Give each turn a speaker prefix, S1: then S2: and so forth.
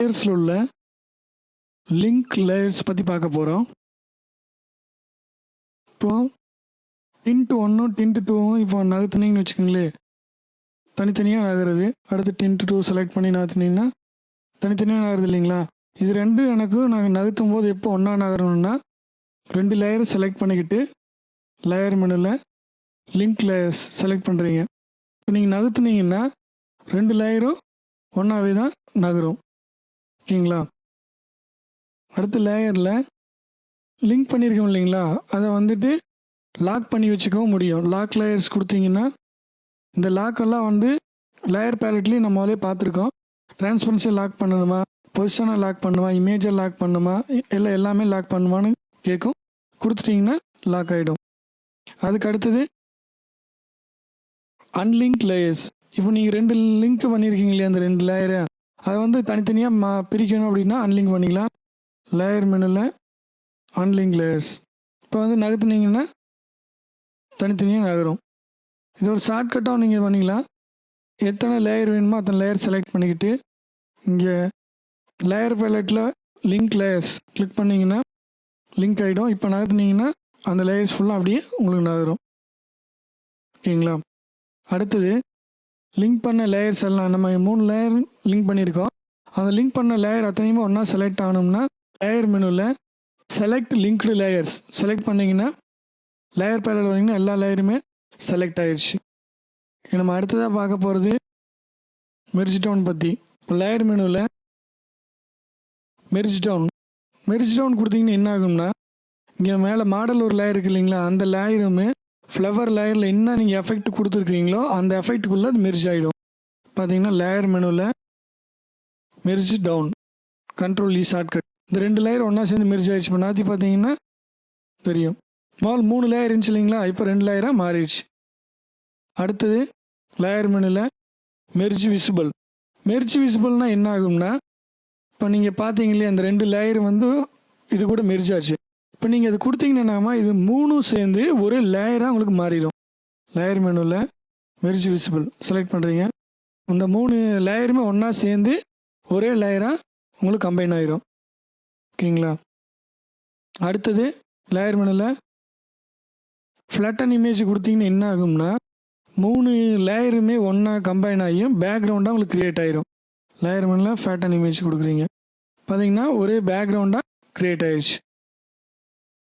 S1: லேயர்ஸில் உள்ள link layers பற்றி பார்க்க போகிறோம் இப்போ டின்ட்டு ஒன்றும் டின்ட்டு டூவும் இப்போ நகர்த்துனீங்கன்னு வச்சுக்கோங்களேன் தனித்தனியாக நகருது. அடுத்து டின்ட்டு டூ செலக்ட் பண்ணி நகர்த்துனீங்கன்னா தனித்தனியாக நகருது இல்லைங்களா? இது ரெண்டும் எனக்கு நாங்கள் நகர்த்தும் போது எப்போ ஒன்றா நகரணும்னா ரெண்டு லேயர் செலக்ட் பண்ணிக்கிட்டு லேயர் மெனுவில் லிங்க் லேயர்ஸ் செலக்ட் பண்ணுறீங்க இப்போ நீங்கள் நகர்த்துனீங்கன்னா ரெண்டு லேயரும் ஒன்றாவே தான் நகரும். ஓகேங்களா? அடுத்த லேயரில் லிங்க் பண்ணியிருக்கோம் இல்லைங்களா? அதை வந்துட்டு லாக் பண்ணி வச்சுக்கவும் முடியும். லாக் லேயர்ஸ் கொடுத்தீங்கன்னா இந்த லாக்கெல்லாம் வந்து லேயர் பேலட்லேயும் நம்ம பார்த்துருக்கோம். டிரான்ஸ்பரன்சியை லாக் பண்ணணுமா பொசிஷனை லாக் பண்ணுமா? இமேஜை லாக் பண்ணுமா? இல்லை எல்லாமே லாக் பண்ணுமான்னு கேட்கும். கொடுத்துட்டிங்கன்னா லாக் ஆகிடும் அதுக்கு அடுத்தது அன்லிங்க் லேயர்ஸ். இப்போ நீங்கள் ரெண்டு லிங்க் பண்ணியிருக்கீங்க இல்லையா அந்த ரெண்டு லேயரை? அதை வந்து தனித்தனியாக மா பிரிக்கணும் அப்படின்னா அன்லிங்க் பண்ணிக்கலாம். லேயர் மெனுவில் அன்லிங்க் லேயர்ஸ் இப்போ வந்து நகர்த்துனீங்கன்னா தனித்தனியாக நகரும். இது ஒரு ஷார்ட்கட்டாகவும் நீங்கள் பண்ணிக்கலாம். எத்தனை லேயர் வேணுமோ அத்தனை லேயர் செலக்ட் பண்ணிக்கிட்டு இங்கே லேயர் பேலட்டில் லிங்க் லேயர்ஸ் கிளிக் பண்ணிங்கன்னா லிங்க் ஆகிடும் இப்போ நகர்த்துனீங்கன்னா அந்த லேயர்ஸ் ஃபுல்லாக அப்படியே உங்களுக்கு நகரும். ஓகேங்களா? அடுத்தது லிங்க் பண்ண லேயர்ஸ் எல்லாம் நம்ம மூணு லேயர் லிங்க் பண்ணியிருக்கோம். அந்த லிங்க் பண்ண லேயர் அத்தனையுமே ஒன்றா செலக்ட் ஆகணும்னா லேயர் மெனுவில் செலக்ட் லிங்க்டு லேயர்ஸ் செலக்ட் பண்ணிங்கன்னா லேயர் பேலட் வந்தீங்கன்னா எல்லா லேயருமே செலக்ட் ஆயிடுச்சு இப்போ நம்ம அடுத்ததாக பார்க்க போகிறது மெர்ஜ் டவுன் பற்றி இப்போ லேயர் மெனுவில் மெர்ஜ் டவுன் மெர்ஜ் டவுன் கொடுத்தீங்கன்னா என்ன ஆகும்னா இங்கே மேலே மாடல் ஒரு லேயர் இருக்கு இல்லைங்களா அந்த லேயருமே ஃப்ளவர் லேயரில் என்ன நீங்கள் எஃபெக்ட் கொடுத்துருக்கீங்களோ அந்த எஃபெக்ட்டுக்குள்ளே அது மெர்ஜ் ஆகிடும் பார்த்தீங்கன்னா லேயர் மெனுவில் merge down control E shortcut இந்த ரெண்டு லேயர் ஒன்றா சேர்ந்து மெர்ஜ் ஆகிடுச்சு இப்போ நாத்தி பார்த்தீங்கன்னா தெரியும். மால் மூணு லேயர் இருந்துச்சு இல்லைங்களா? இப்போ ரெண்டு லேயராக மாறிடுச்சு. அடுத்தது லேயர் மெனுவில் மெர்ஜ் விசிபிள் மெர்ஜ் விசிபிள்னால் என்ன ஆகும்னா இப்போ நீங்கள் பார்த்தீங்களே அந்த ரெண்டு லேயர் வந்து இது கூட மெர்ஜ் ஆச்சு. இப்போ நீங்கள் அது கொடுத்தீங்கன்னா இது மூணும் சேர்ந்து ஒரே லேயராக உங்களுக்கு மாறிடும். லேயர் மெனுவில் வெரிஜ் விசிபிள் செலக்ட் பண்ணுறீங்க இந்த மூணு லேயருமே ஒன்றா சேர்ந்து ஒரே லேயராக உங்களுக்கு கம்பைன் ஆயிரும். ஓகேங்களா? அடுத்தது லேயர் மெனுவில் ஃப்ளட்டன் இமேஜ் கொடுத்தீங்கன்னா என்ன ஆகும்னா மூணு லேயருமே ஒன்றா கம்பைன் ஆகியும் பேக்ரவுண்டாக உங்களுக்கு க்ரியேட் ஆயிரும். லேயர் மெனில் ஃபேட்டன் இமேஜ் கொடுக்குறீங்க. பார்த்தீங்கன்னா ஒரே பேக்ரவுண்டாக க்ரியேட் ஆயிடுச்சு